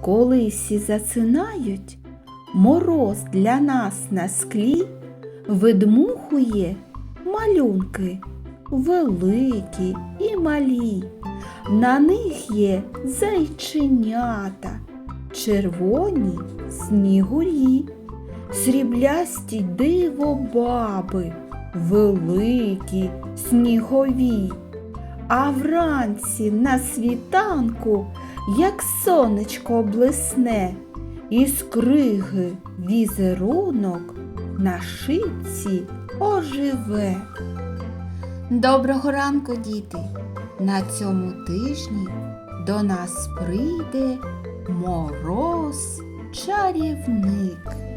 Коли всі засинають, мороз для нас на склі видмухує малюнки великі і малі. На них є зайченята, червоні снігурі, сріблясті дивобаби, великі снігові. А вранці на світанку, як сонечко блисне, із криги візерунок на шиці оживе. Доброго ранку, діти! На цьому тижні до нас прийде мороз чарівник.